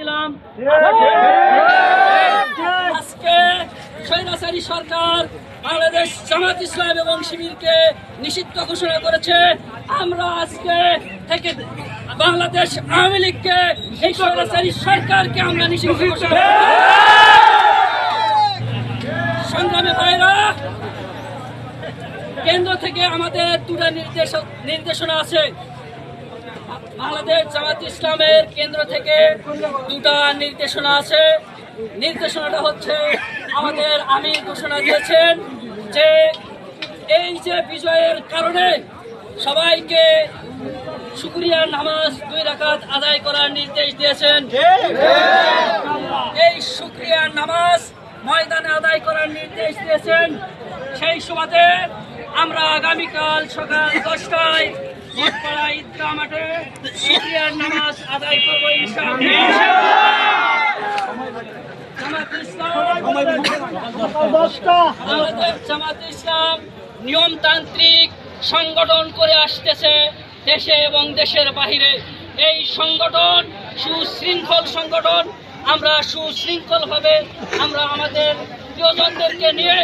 দিলাম। আজকে স্বৈরাচারী সরকার বাংলাদেশ জামাত ইসলাম এবং শিবিরকে নিষিদ্ধ ঘোষণা করেছে। আমরা আজকে থেকে বাংলাদেশ আওয়ামী লীগকে এই স্বৈরাচারী সরকারকে আমরা নিষিদ্ধ ঘোষণা। সংগ্রামী ভাইরা কেন্দ্র থেকে আমাদের দুটা নির্দেশ নির্দেশনা আছে। বাংলাদেশ জামাত ইসলামের কেন্দ্র থেকে দুটা নির্দেশনা আছে। নির্দেশনাটা হচ্ছে, আমাদের আমি ঘোষণা দিয়েছেন যে এই যে বিজয়ের কারণে সবাইকে শুক্রিয়ার নামাজ দুই রাকাত আদায় করার নির্দেশ দিয়েছেন। এই শুক্রিয়ার নামাজ ময়দানে আদায় করার নির্দেশ দিয়েছেন। সেই সুবাদে আমরা আগামীকাল সকাল দশটায় নিয়মতান্ত্রিক সংগঠন করে আসতেছে দেশে এবং দেশের বাহিরে এই সংগঠন সুশৃঙ্খল সংগঠন আমরা সুশৃঙ্খলভাবে আমরা আমাদের প্রিয়জনদেরকে নিয়ে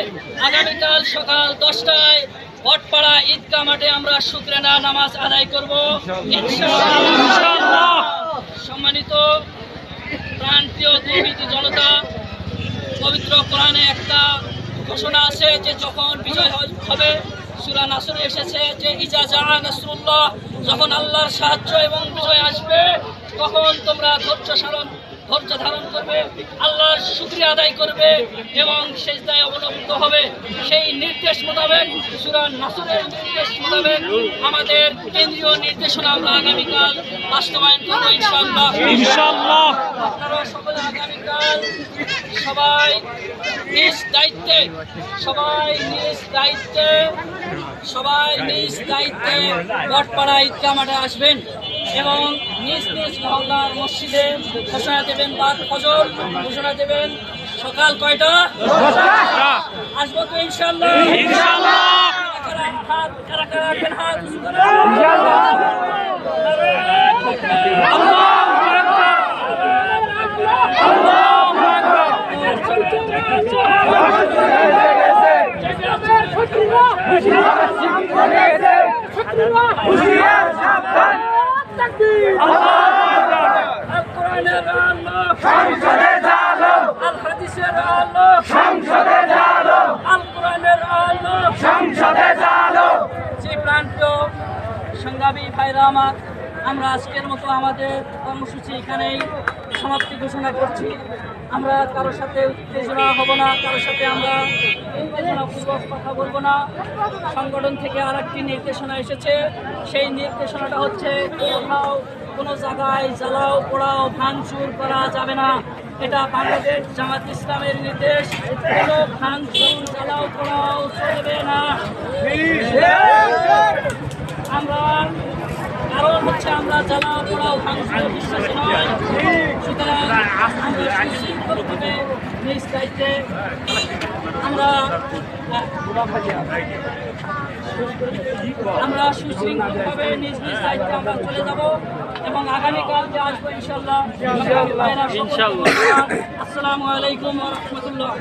আগামীকাল সকাল দশটায় ভটপাড়া ঈদগাহ মাঠে আমরা শুক্রানা নামাজ আদায় করব। সম্মানিত প্রান্তীয় দুর্নীতি জনতা, পবিত্র কোরআনে একটা ঘোষণা আছে যে যখন বিজয় হবে, সুরা নাসরে এসেছে যে, ইজা জা নাসরুল্লাহ যখন আল্লাহর সাহায্য এবং বিজয় আসবে, তখন তোমরা ধৈর্য সারণ ধৈর্য ধারণ করবে আল্লাহর শুক্রিয়া আদায় করবে এবং শেষ সেজদায় অবলম্বিত হবে। সেই নির্দেশ মোতাবেক সুরা নাসরের নির্দেশ মোতাবেক আমাদের কেন্দ্রীয় নির্দেশনা আমরা আগামীকাল বাস্তবায়ন করব ইনশাআল্লাহ। ইনশাআল্লাহ। আপনারা সকলে আগামীকাল সবাই নিজ দায়িত্বে সবাই নিজ দায়িত্বে সবাই নিজ দায়িত্বে বটপাড়া ঈদগাহ মাঠে আসবেন। এবং নিজ নিজ মহল্লার মসজিদে ঘোষণা দেবেন বাদ ফজর ঘোষণা দেবেন সকাল কয়টা? আসব তো ইনশাল্লাহ হাত কারা কারা হাত আলো। আল হাদিসের আলো আল। কোরআনের আলো যে প্রান্তীয় সংগ্রামী ভাইরা আমার আমরা আজকের মতো আমাদের কর্মসূচি এখানেই সমাপ্তি ঘোষণা করছি। আমরা কারোর সাথে উত্তেজনা হব না কারোর সাথে আমরা উত্তেজনাপূর্বক কথা বলব না। সংগঠন থেকে আর একটি নির্দেশনা এসেছে। সেই নির্দেশনাটা হচ্ছে কোথাও কোনো জায়গায় জ্বালাও, পোড়াও, ভাঙচুর করা যাবে না। এটা বাংলাদেশ জামাত ইসলামের নির্দেশ। কোনো ভাঙচুর, জ্বালাও, পোড়াও চলবে না। আমরা, কারণ হচ্ছে আমরা জ্বালা পোড়াও, ভাঙচুরে বিশ্বাসী নয়। সুতরাং আমরা নিজ দায়িত্বে আমরা আমরা সুশৃঙ্খলভাবে নিজ নিজ দায়িত্বে আমরা চলে যাব। এবং আগামীকাল যে আসব ইনশাল্লাহ আসসালামু আলাইকুম রহমতুল্লাহ।